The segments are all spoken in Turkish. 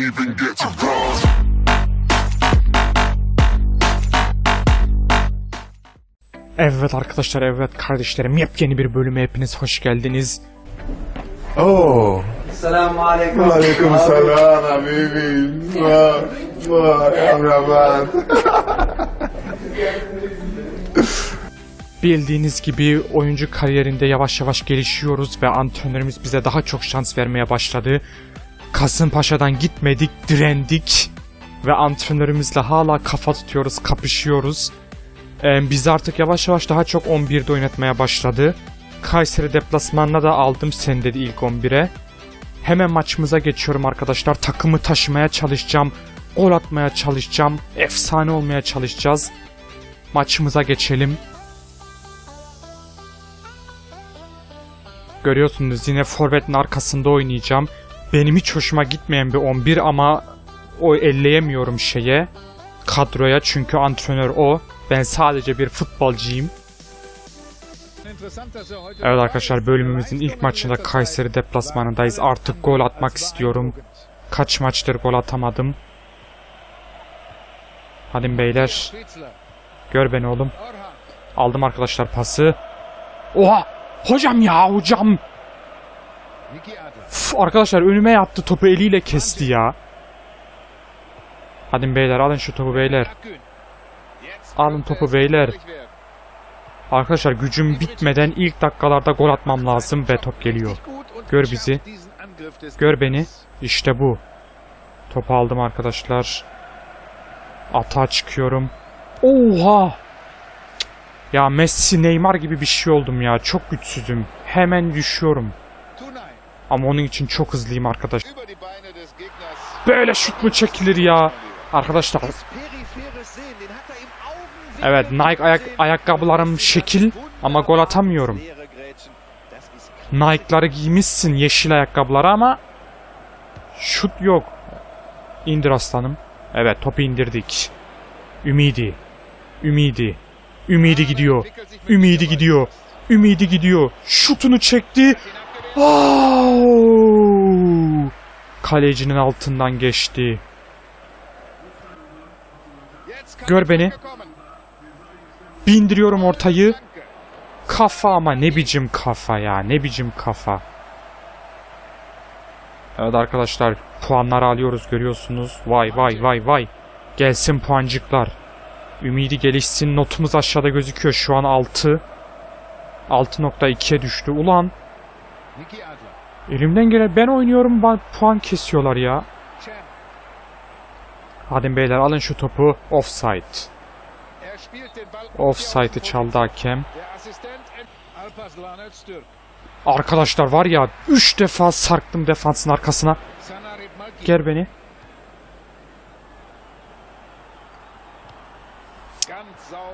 even get to cross. Evet arkadaşlar, evet kardeşlerim yepyeni bir bölüme hepiniz hoş geldiniz. Oo. Selamun aleyküm. Aleyküm selam habibim. Kameraman. Bildiğiniz gibi oyuncu kariyerinde yavaş yavaş gelişiyoruz ve antrenörümüz bize daha çok şans vermeye başladı. Kasımpaşa'dan gitmedik, direndik ve antrenörümüzle hala kafa tutuyoruz, kapışıyoruz. Ee, biz artık yavaş yavaş daha çok 11'de oynatmaya başladı. Kayseri deplasmanına da aldım seni dedi ilk 11'e. Hemen maçımıza geçiyorum arkadaşlar. Takımı taşımaya çalışacağım. Gol atmaya çalışacağım. Efsane olmaya çalışacağız. Maçımıza geçelim. Görüyorsunuz yine forvetin arkasında oynayacağım. Benim hiç hoşuma gitmeyen bir 11 ama o elleyemiyorum şeye. Kadroya çünkü antrenör o. Ben sadece bir futbolcuyum. Evet arkadaşlar bölümümüzün ilk maçında Kayseri deplasmanındayız. Artık gol atmak istiyorum. Kaç maçtır gol atamadım. Hadi beyler. Gör beni oğlum. Aldım arkadaşlar pası. Oha! Hocam ya hocam! Uf, arkadaşlar önüme yattı topu eliyle kesti ya. Hadi beyler alın şu topu beyler. Alın topu beyler. Arkadaşlar gücüm bitmeden ilk dakikalarda gol atmam lazım ve top geliyor. Gör bizi. Gör beni. İşte bu. Topu aldım arkadaşlar. Atağa çıkıyorum. Oha! Ya Messi, Neymar gibi bir şey oldum ya. Çok güçsüzüm. Hemen düşüyorum. Ama onun için çok hızlıyım arkadaş. Böyle şut mu çekilir ya? Arkadaşlar evet Nike ayak ayakkabılarım şekil ama gol atamıyorum. Nike'ları giymişsin yeşil ayakkabıları ama şut yok. İndir aslanım. Evet topu indirdik. Ümidi. Ümidi. Ümidi gidiyor. Ümidi gidiyor. Ümidi gidiyor. Şutunu çekti. Au! Kalecinin altından geçti. Gör beni. Bindiriyorum ortayı. Kafa ama ne biçim kafa ya. Ne biçim kafa. Evet arkadaşlar puanları alıyoruz görüyorsunuz. Vay vay vay vay. Gelsin puancıklar. Ümidi gelişsin. Notumuz aşağıda gözüküyor. Şu an 6. 6.2'ye düştü. Ulan elimden gelen ben oynuyorum. Ben puan kesiyorlar ya. Hadi beyler alın şu topu. Offside. Offside'ı çaldı hakem. Arkadaşlar var ya 3 defa sarktım defansın arkasına. Gel beni.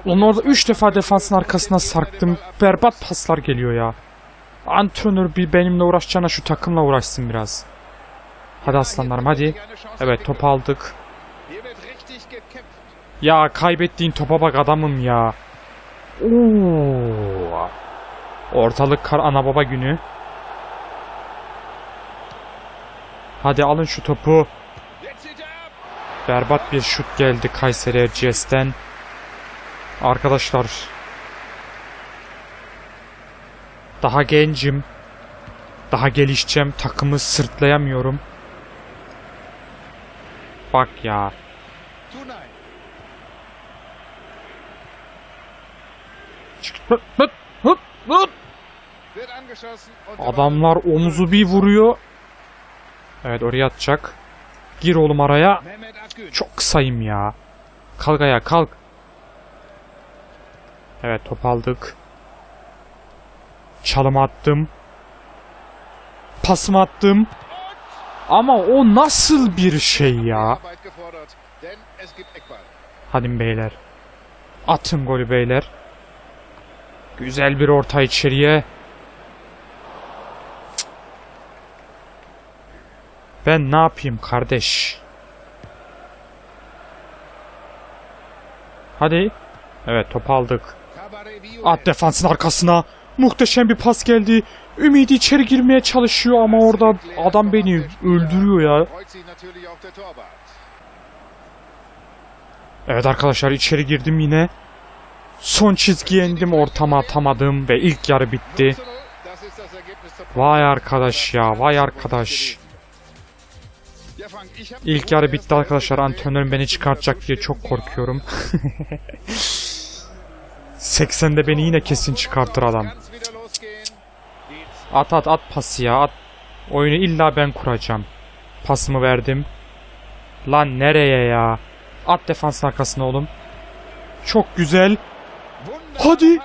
Onun orada 3 defa defansın arkasına sarktım. Berbat paslar geliyor ya. Antrenör bir benimle uğraşacağına şu takımla uğraşsın biraz. Hadi aslanlarım hadi. Evet top aldık. Ya kaybettiğin topa bak adamım ya. Oo. Ortalık kar ana baba günü. Hadi alın şu topu. Berbat bir şut geldi Kayseri Erciyes'ten. Arkadaşlar. Daha gencim. Daha gelişeceğim. Takımı sırtlayamıyorum. Bak ya. Adamlar omuzu bir vuruyor. Evet oraya atacak. Gir oğlum araya. Çok kısayım ya. Kalk ayağa kalk. Evet top aldık. Çalım attım. Pasım attım. Ama o nasıl bir şey ya? Hadi beyler. Atın golü beyler. Güzel bir orta içeriye. Ben ne yapayım kardeş? Hadi. Evet top aldık. At defansın arkasına. Muhteşem bir pas geldi. Ümidi içeri girmeye çalışıyor ama orada adam beni öldürüyor ya. Evet arkadaşlar içeri girdim yine. Son çizgiye indim ortama atamadım ve ilk yarı bitti. Vay arkadaş ya vay arkadaş. İlk yarı bitti arkadaşlar. Antrenörüm beni çıkartacak diye çok korkuyorum. 80'de beni yine kesin çıkartır adam. At at at pası ya at. Oyunu illa ben kuracağım. Pasımı verdim. Lan nereye ya? At defans arkasına oğlum. Çok güzel. Hadi.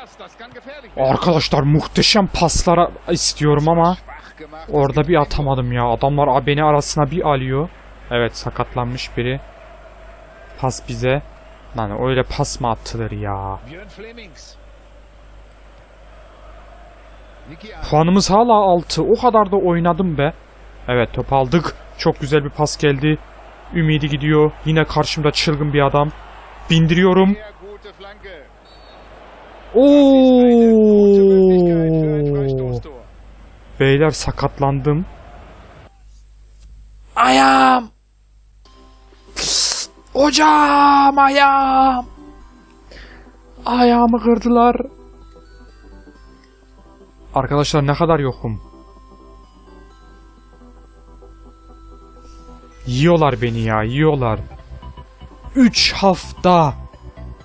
Arkadaşlar muhteşem paslara istiyorum ama orada bir atamadım ya. Adamlar beni arasına bir alıyor. Evet sakatlanmış biri. Pas bize. Lan öyle pas mı atılır ya? Puanımız hala 6. O kadar da oynadım be. Evet top aldık. Çok güzel bir pas geldi. Ümidi gidiyor. Yine karşımda çılgın bir adam. Bindiriyorum. Oo! Beyler sakatlandım. Ayağım. Hocam ayağım. Ayağımı kırdılar. Arkadaşlar ne kadar yokum. Yiyorlar beni ya, yiyorlar. 3 hafta.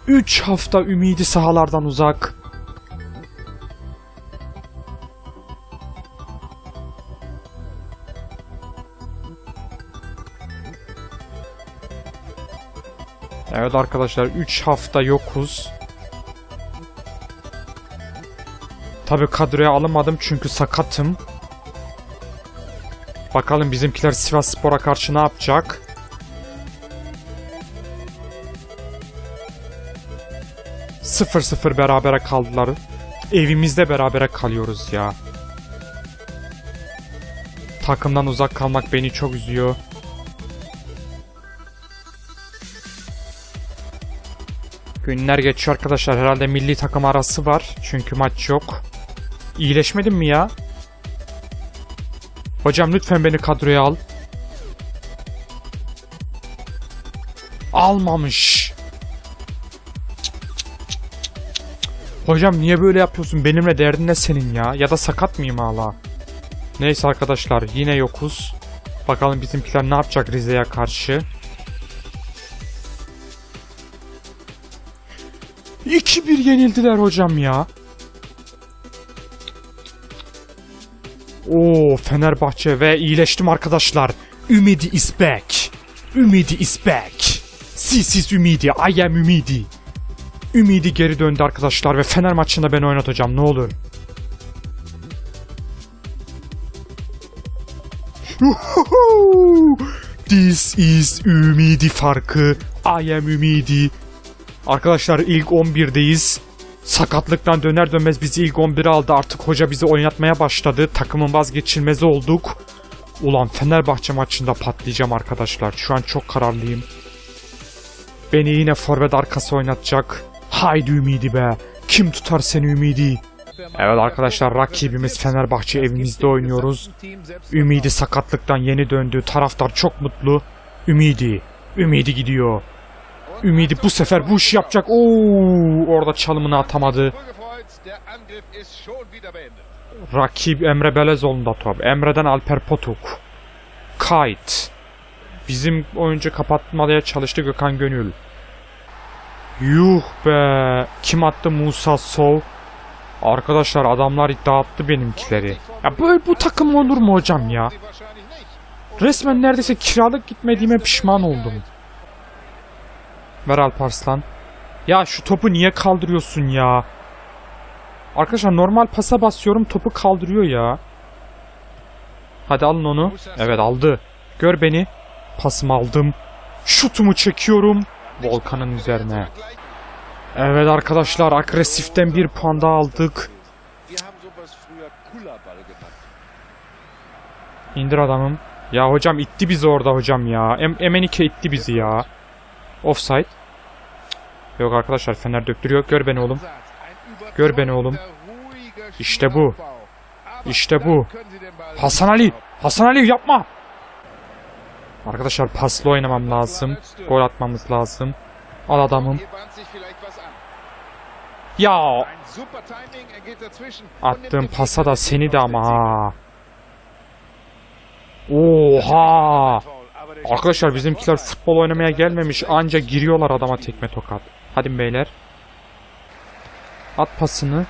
3 hafta ümidi sahalardan uzak. Evet arkadaşlar 3 hafta yokuz. Tabi kadroya alınmadım çünkü sakatım. Bakalım bizimkiler Sivas Spor'a karşı ne yapacak? Sıfır sıfır berabere kaldılar. Evimizde berabere kalıyoruz ya. Takımdan uzak kalmak beni çok üzüyor. Günler geçiyor arkadaşlar. Herhalde milli takım arası var. Çünkü maç yok. İyileşmedin mi ya? Hocam lütfen beni kadroya al. Almamış. Hocam niye böyle yapıyorsun? Benimle derdin ne senin ya? Ya da sakat mıyım hala? Neyse arkadaşlar yine yokuz. Bakalım bizimkiler ne yapacak Rize'ye karşı. 2-1 yenildiler hocam ya. Oo Fenerbahçe ve iyileştim arkadaşlar. Ümidi is back. Ümidi is back. This is Ümidi. I am Ümidi. Ümidi geri döndü arkadaşlar ve Fener maçında beni oynatacağım ne olur. This is Ümidi farkı. I am Ümidi. Arkadaşlar ilk 11'deyiz. Sakatlıktan döner dönmez bizi ilk 11'e aldı. Artık hoca bizi oynatmaya başladı. Takımın vazgeçilmezi olduk. Ulan Fenerbahçe maçında patlayacağım arkadaşlar. Şu an çok kararlıyım. Beni yine forvet arkası oynatacak. Haydi Ümidi be. Kim tutar seni Ümidi? Evet arkadaşlar rakibimiz Fenerbahçe evimizde oynuyoruz. Ümidi sakatlıktan yeni döndü. Taraftar çok mutlu. Ümidi. Ümidi gidiyor. Ümidi bu sefer bu işi yapacak. Oo, orada çalımını atamadı. Rakip Emre Belezoğlu'nda top. Emre'den Alper Potuk. Kayt. Bizim oyuncu kapatmaya çalıştı Gökhan Gönül. Yuh be. Kim attı Musa Sov? Arkadaşlar adamlar dağıttı benimkileri. Ya böyle bu takım olur mu hocam ya? Resmen neredeyse kiralık gitmediğime pişman oldum. Ver Alparslan. Ya şu topu niye kaldırıyorsun ya? Arkadaşlar normal pasa basıyorum topu kaldırıyor ya. Hadi alın onu. Evet aldı. Gör beni. Pasımı aldım. Şutumu çekiyorum. Volkan'ın üzerine. Evet arkadaşlar agresiften bir puan daha aldık. İndir adamım. Ya hocam itti bizi orada hocam ya. Em Emenike itti bizi ya. Offside. Yok arkadaşlar Fener döktürüyor. Gör beni oğlum. Gör beni oğlum. İşte bu. İşte bu. Hasan Ali. Hasan Ali yapma. Arkadaşlar paslı oynamam lazım. Gol atmamız lazım. Al adamım. Ya attığım pasa da seni de ama ha. Oha. Arkadaşlar bizimkiler futbol oynamaya gelmemiş anca giriyorlar adama tekme tokat. Hadi beyler. At pasını.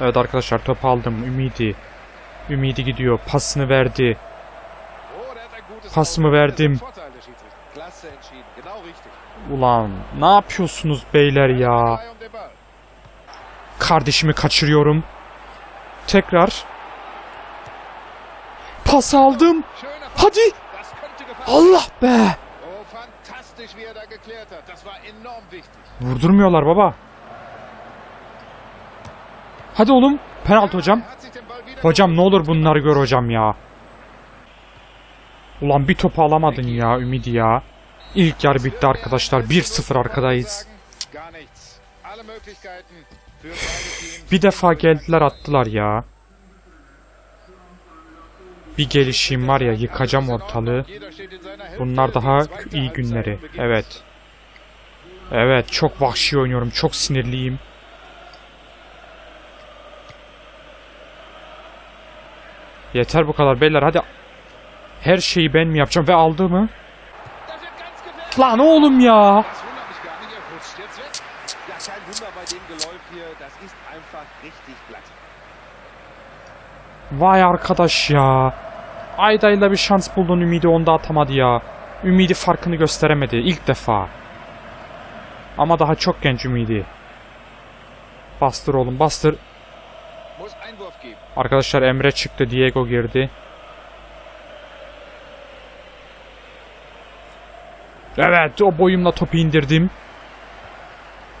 Evet arkadaşlar top aldım. Ümidi. Ümidi gidiyor. Pasını verdi. Pasımı verdim. Ulan ne yapıyorsunuz beyler ya? Kardeşimi kaçırıyorum. Tekrar. Pas aldım. Hadi. Allah be. Vurdurmuyorlar baba. Hadi oğlum. Penaltı hocam. Hocam ne olur bunları gör hocam ya. Ulan bir topu alamadın ya Ümidi ya. İlk yarı bitti arkadaşlar. 1-0 arkadayız. Bir defa geldiler attılar ya. Bir gelişim var ya yıkacağım ortalığı. Bunlar daha iyi günleri. Evet. Evet çok vahşi oynuyorum. Çok sinirliyim. Yeter bu kadar beyler hadi. Her şeyi ben mi yapacağım ve aldı mı? Lan oğlum ya. Vay arkadaş ya. Ayda'yla bir şans buldun Ümidi onda atamadı ya. Ümidi farkını gösteremedi ilk defa. Ama daha çok genç Ümidi. Bastır oğlum bastır. Arkadaşlar Emre çıktı Diego girdi. Evet o boyumla topu indirdim.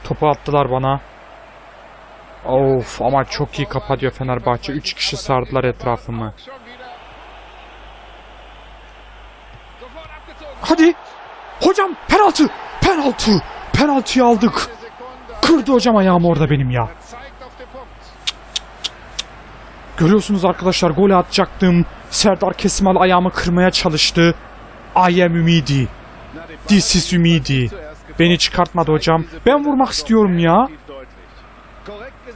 Topu attılar bana. Of ama çok iyi kapatıyor Fenerbahçe. 3 kişi sardılar etrafımı. Hadi. Hocam penaltı. Penaltı. Penaltıyı aldık. Kırdı hocam ayağımı orada benim ya. Görüyorsunuz arkadaşlar golü atacaktım. Serdar Kesimal ayağımı kırmaya çalıştı. I am Ümidi. This is Ümidi. Beni çıkartmadı hocam. Ben vurmak istiyorum ya.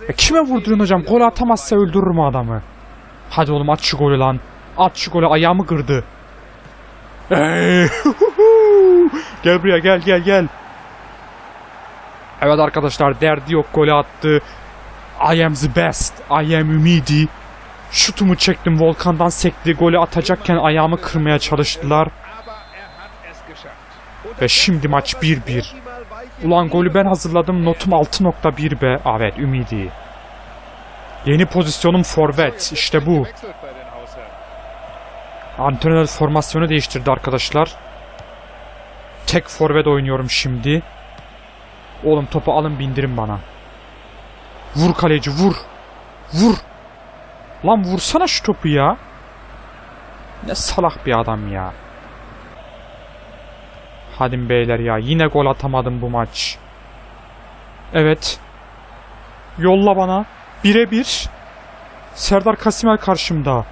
E kime vurduruyorsun hocam? Gol atamazsa öldürürüm adamı. Hadi oğlum at şu golü lan. At şu golü ayağımı kırdı. Ey, gel buraya gel gel gel. Evet arkadaşlar derdi yok golü attı. I am the best. I am Ümidi. Şutumu çektim volkandan sekti. Golü atacakken ayağımı kırmaya çalıştılar. Ve şimdi maç 1-1. Ulan golü ben hazırladım. Notum 6.1 be. Evet Ümidi. Yeni pozisyonum forvet. İşte bu. Antrenör formasyonu değiştirdi arkadaşlar. Tek forvet oynuyorum şimdi. Oğlum topu alın bindirin bana. Vur kaleci vur. Vur. Lan vursana şu topu ya. Ne salak bir adam ya. Hadi beyler ya yine gol atamadım bu maç. Evet. Yolla bana. Birebir. Serdar Kasimel karşımda.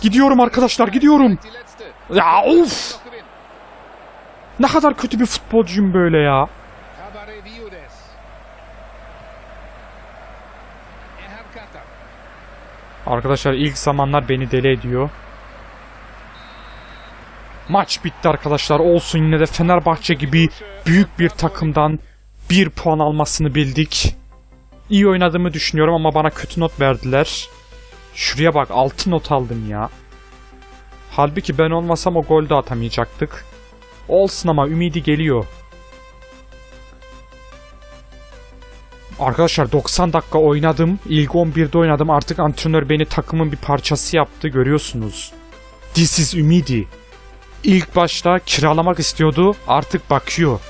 Gidiyorum arkadaşlar gidiyorum. Ya of! Ne kadar kötü bir futbolcuyum böyle ya. Arkadaşlar ilk zamanlar beni deli ediyor. Maç bitti arkadaşlar. Olsun yine de Fenerbahçe gibi büyük bir takımdan bir puan almasını bildik. İyi oynadığımı düşünüyorum ama bana kötü not verdiler. Şuraya bak 6 not aldım ya. Halbuki ben olmasam o gol de atamayacaktık. Olsun ama ümidi geliyor. Arkadaşlar 90 dakika oynadım. İlk 11'de oynadım. Artık antrenör beni takımın bir parçası yaptı. Görüyorsunuz. This is Ümidi. İlk başta kiralamak istiyordu. Artık bakıyor.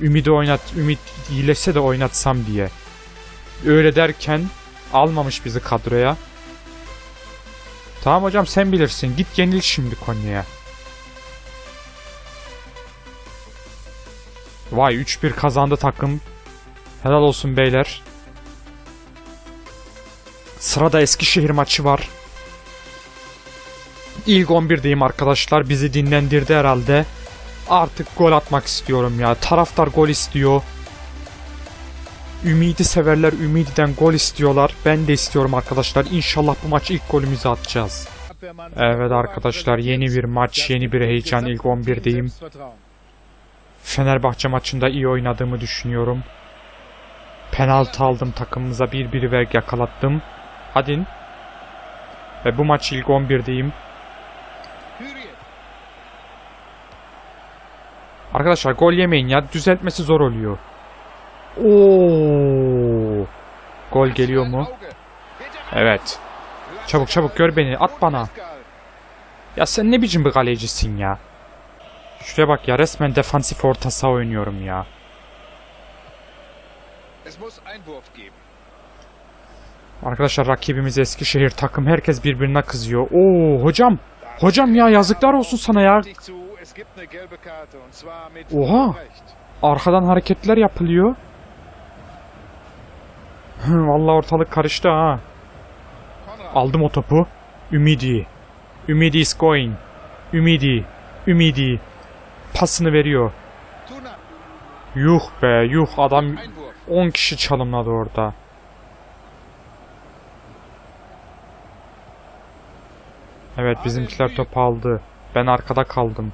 Ümidi oynat, Ümit iyilese de oynatsam diye. Öyle derken almamış bizi kadroya. Tamam hocam sen bilirsin. Git yenil şimdi Konya'ya. Vay 3-1 kazandı takım. Helal olsun beyler. Sırada Eskişehir maçı var. İlk 11'deyim arkadaşlar. Bizi dinlendirdi herhalde. Artık gol atmak istiyorum ya. Taraftar gol istiyor. Ümidi severler Ümidi'den gol istiyorlar. Ben de istiyorum arkadaşlar. İnşallah bu maç ilk golümüzü atacağız. Evet arkadaşlar yeni bir maç, yeni bir heyecan. İlk 11'deyim. Fenerbahçe maçında iyi oynadığımı düşünüyorum. Penaltı aldım takımımıza 1-1 ve yakalattım. Hadi. Ve bu maç ilk 11'deyim. Hürriyet. Arkadaşlar gol yemeyin ya. Düzeltmesi zor oluyor. Oo! Gol geliyor mu? Evet. Çabuk çabuk gör beni. At bana. Ya sen ne biçim bir kalecisin ya? Şuraya bak ya resmen defansif orta saha oynuyorum ya. Arkadaşlar rakibimiz Eskişehir takım herkes birbirine kızıyor. Oo hocam. Hocam ya yazıklar olsun sana ya. Oha. Arkadan hareketler yapılıyor. Vallahi ortalık karıştı ha. Aldım o topu. Ümidi. Ümidi is going. Ümidi. Ümidi. Pasını veriyor. Yuh be yuh adam Einwurf. 10 kişi çalımladı orada. Evet bizimkiler topu aldı. Ben arkada kaldım.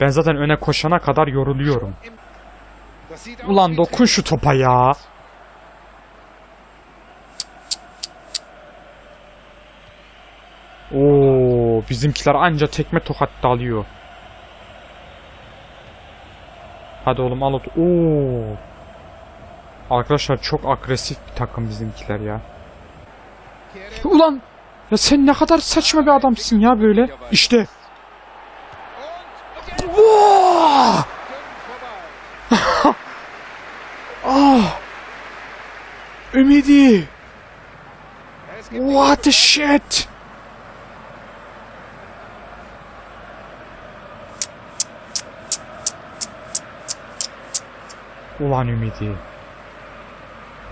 Ben zaten öne koşana kadar yoruluyorum. Ulan dokun şu topa ya. Oo, bizimkiler anca tekme tokat dalıyor. Hadi oğlum al o to- Oo. Arkadaşlar çok agresif bir takım bizimkiler ya. Ulan ya sen ne kadar saçma bir adamsın ya böyle. İşte. Vorbei. Ah! Ümidi! What the shit? Ulan Ümidi.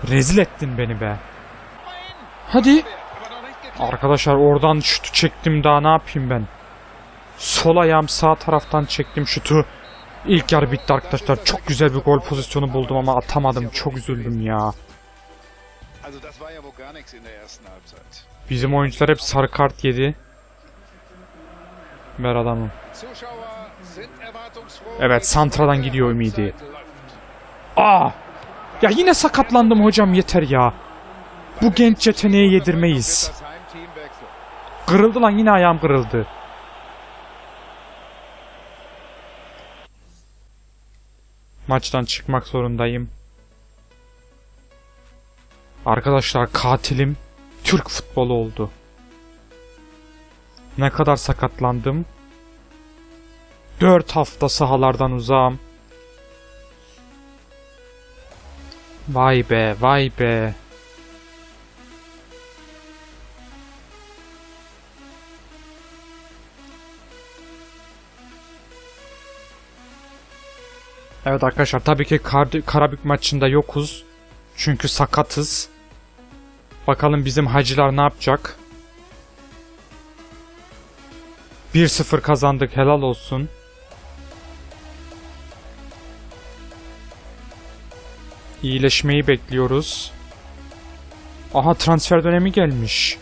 Rezil ettin beni be. Hadi. Arkadaşlar oradan şutu çektim daha ne yapayım ben. Sol ayağım sağ taraftan çektim şutu. İlk yarı bitti arkadaşlar. Çok güzel bir gol pozisyonu buldum ama atamadım. Çok üzüldüm ya. Bizim oyuncular hep sarı kart yedi. Ver adamı. Zuschauer sind erwartungsfroh. Evet, Santra'dan gidiyor Ümidi. Aa! Ya yine sakatlandım hocam yeter ya. Bu genç yeteneği yedirmeyiz. Kırıldı lan yine ayağım kırıldı. Maçtan çıkmak zorundayım. Arkadaşlar katilim Türk futbolu oldu. Ne kadar sakatlandım? 4 hafta sahalardan uzağım. Vay be, vay be. Evet arkadaşlar tabii ki Kar Karabük maçında yokuz. Çünkü sakatız. Bakalım bizim hacılar ne yapacak? 1-0 kazandık helal olsun. İyileşmeyi bekliyoruz. Aha transfer dönemi gelmiş.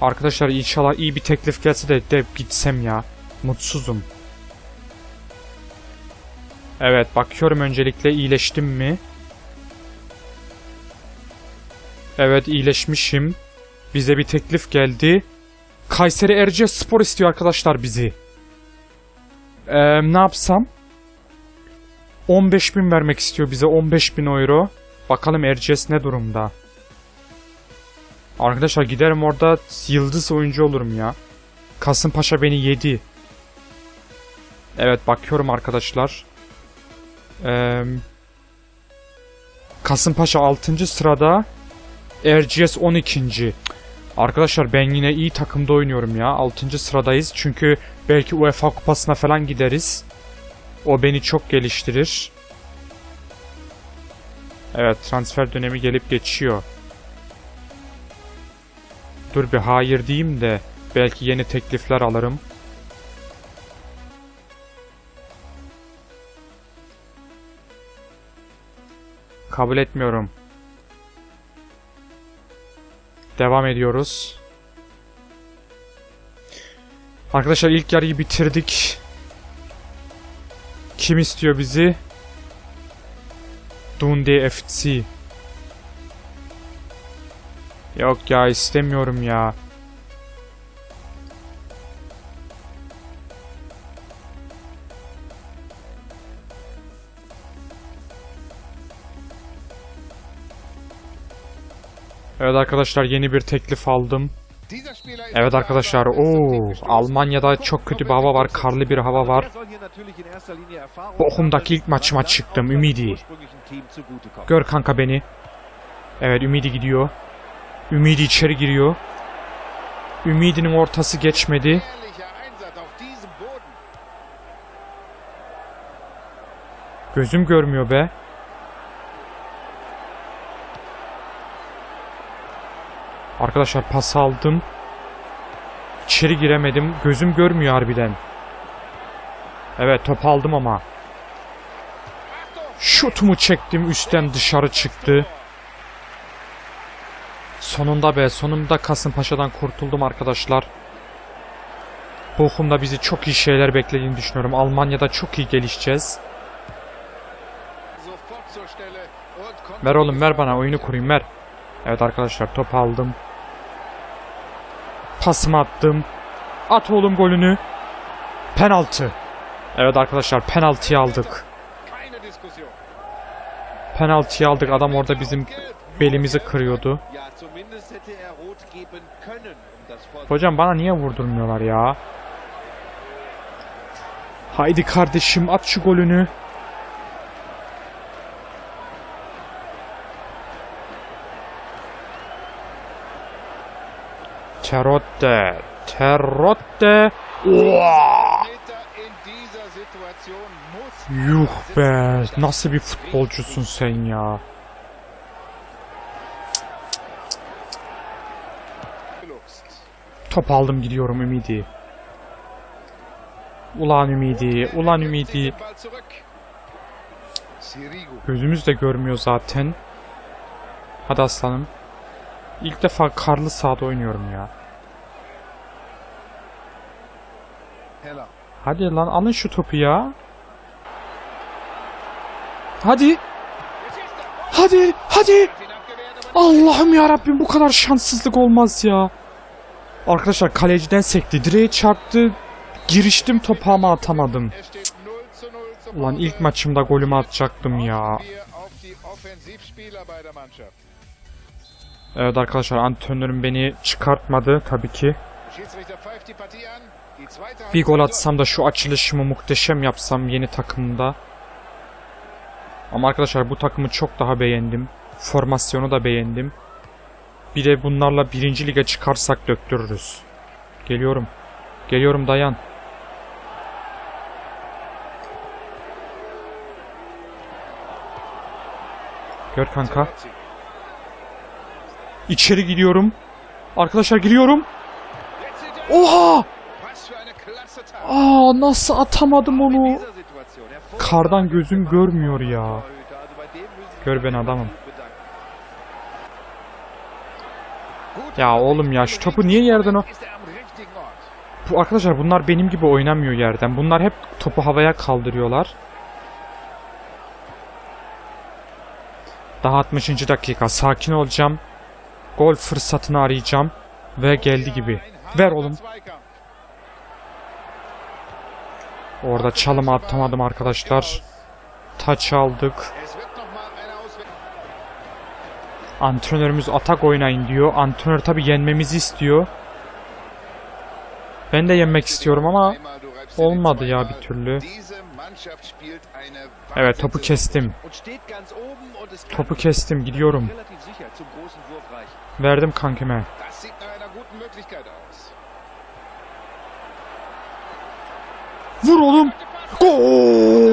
Arkadaşlar inşallah iyi bir teklif gelse de, de gitsem ya. Mutsuzum. Evet bakıyorum öncelikle iyileştim mi? Evet iyileşmişim. Bize bir teklif geldi. Kayseri Erciyes Spor istiyor arkadaşlar bizi. Ee, ne yapsam? 15 bin vermek istiyor bize 15 bin euro. Bakalım Erciyes ne durumda? Arkadaşlar giderim orada yıldız oyuncu olurum ya. Kasımpaşa beni yedi. Evet bakıyorum arkadaşlar. Ee, Kasımpaşa 6. sırada. Erciyes 12. Arkadaşlar ben yine iyi takımda oynuyorum ya. 6. sıradayız. Çünkü belki UEFA kupasına falan gideriz. O beni çok geliştirir. Evet transfer dönemi gelip geçiyor. Dur bir hayır diyeyim de belki yeni teklifler alırım. Kabul etmiyorum. Devam ediyoruz. Arkadaşlar ilk yarıyı bitirdik. Kim istiyor bizi? Dundee FC. Yok ya istemiyorum ya. Evet arkadaşlar yeni bir teklif aldım. Evet arkadaşlar gestoßen Almanya'da çok kötü bir hava var. Karlı bir hava var. Bochum'daki ilk maçıma çıktım, Ümidi. Gör kanka beni. Evet Ümidi gidiyor. Ümidi içeri giriyor. Ümidi'nin ortası geçmedi. Gözüm görmüyor be. Arkadaşlar pas aldım. İçeri giremedim. Gözüm görmüyor harbiden. Evet top aldım ama. Şutumu çektim üstten dışarı çıktı. Sonunda be sonunda Kasımpaşa'dan kurtuldum arkadaşlar. Bochum'da bizi çok iyi şeyler beklediğini düşünüyorum. Almanya'da çok iyi gelişeceğiz. Ver oğlum ver bana oyunu kurayım ver. Evet arkadaşlar top aldım. Pasımı attım. At oğlum golünü. Penaltı. Evet arkadaşlar penaltıyı aldık. Penaltıyı aldık. Adam orada bizim belimizi kırıyordu. Hocam bana niye vurdurmuyorlar ya? Haydi kardeşim at şu golünü. Terotte. Terotte. Oha! Yuh be. Nasıl bir futbolcusun sen ya? Top aldım gidiyorum Ümidi. Ulan Ümidi. Ulan Ümidi. Gözümüz de görmüyor zaten. Hadi aslanım. İlk defa karlı sahada oynuyorum ya. Heller. Hadi lan alın şu topu ya. Hadi. Hadi. Hadi. Allah'ım ya Rabbim bu kadar şanssızlık olmaz ya. Arkadaşlar kaleciden sekti. Direğe çarptı. Giriştim topa ama atamadım. es steht 0 zu 0 zur Ulan ilk maçımda golümü atacaktım ya. Evet arkadaşlar antrenörüm beni çıkartmadı tabii ki. Bir gol atsam da şu açılışımı muhteşem yapsam yeni takımda. Ama arkadaşlar bu takımı çok daha beğendim. Formasyonu da beğendim. Bir de bunlarla birinci lige çıkarsak döktürürüz. Geliyorum. Geliyorum dayan. Gör kanka. İçeri gidiyorum. Arkadaşlar giriyorum. Oha! Aa nasıl atamadım onu? Kardan gözüm görmüyor ya. Gör ben adamım. Ya oğlum ya şu topu niye yerden o... Bu arkadaşlar bunlar benim gibi oynamıyor yerden. Bunlar hep topu havaya kaldırıyorlar. Daha 60. dakika. Sakin olacağım. Gol fırsatını arayacağım. Ve geldi gibi. Ver oğlum. Orada çalımı atamadım arkadaşlar. Taç aldık. Antrenörümüz atak oynayın diyor. Antrenör tabi yenmemizi istiyor. Ben de yenmek istiyorum ama olmadı ya bir türlü. Evet topu kestim. Topu kestim gidiyorum. Verdim kankime. Vur oğlum. Gol!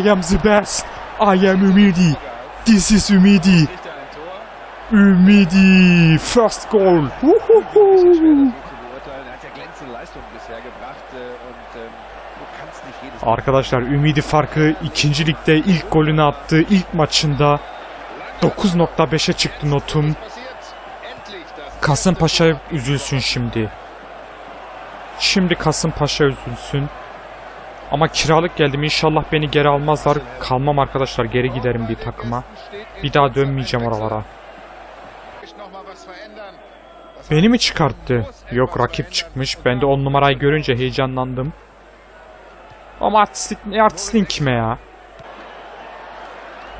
I am the best. I am Ümidi. This is Ümidi. Ümidi first goal. Arkadaşlar Ümidi farkı ikinci ligde ilk golünü attığı ilk maçında 9.5'e çıktı notum. Kasımpaşa üzülsün şimdi. Şimdi Kasımpaşa üzülsün. Ama kiralık geldim inşallah beni geri almazlar. Kalmam arkadaşlar geri giderim bir takıma. Bir daha dönmeyeceğim oralara. Beni mi çıkarttı? Yok rakip çıkmış. Ben de on numarayı görünce heyecanlandım. Ama artistlik, artistliğin kime ya?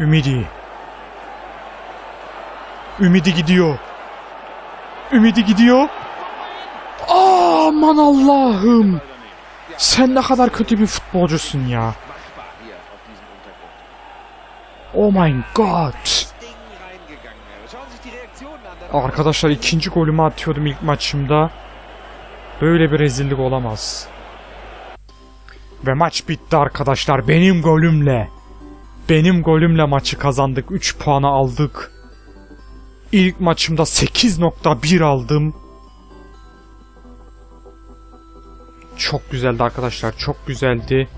Ümidi. Ümidi gidiyor. Ümidi gidiyor. Aman Allah'ım. Sen ne kadar kötü bir futbolcusun ya. Oh my god. Arkadaşlar ikinci golümü atıyordum ilk maçımda. Böyle bir rezillik olamaz. Ve maç bitti arkadaşlar benim golümle. Benim golümle maçı kazandık. 3 puanı aldık. İlk maçımda 8.1 aldım. Çok güzeldi arkadaşlar. Çok güzeldi.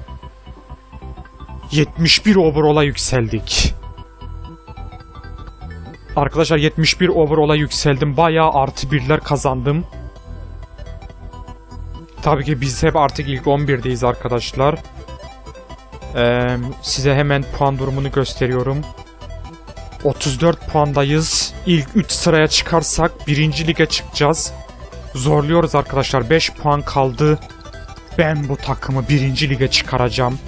71 overall'a yükseldik. Arkadaşlar 71 overall'a yükseldim. Bayağı artı birler kazandım. Tabii ki biz hep artık ilk 11'deyiz arkadaşlar. Ee, size hemen puan durumunu gösteriyorum. 34 puandayız. İlk 3 sıraya çıkarsak 1. lige çıkacağız. Zorluyoruz arkadaşlar. 5 puan kaldı. Ben bu takımı 1. lige çıkaracağım.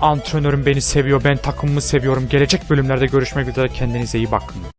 Antrenörüm beni seviyor. Ben takımımı seviyorum. Gelecek bölümlerde görüşmek üzere. Kendinize iyi bakın.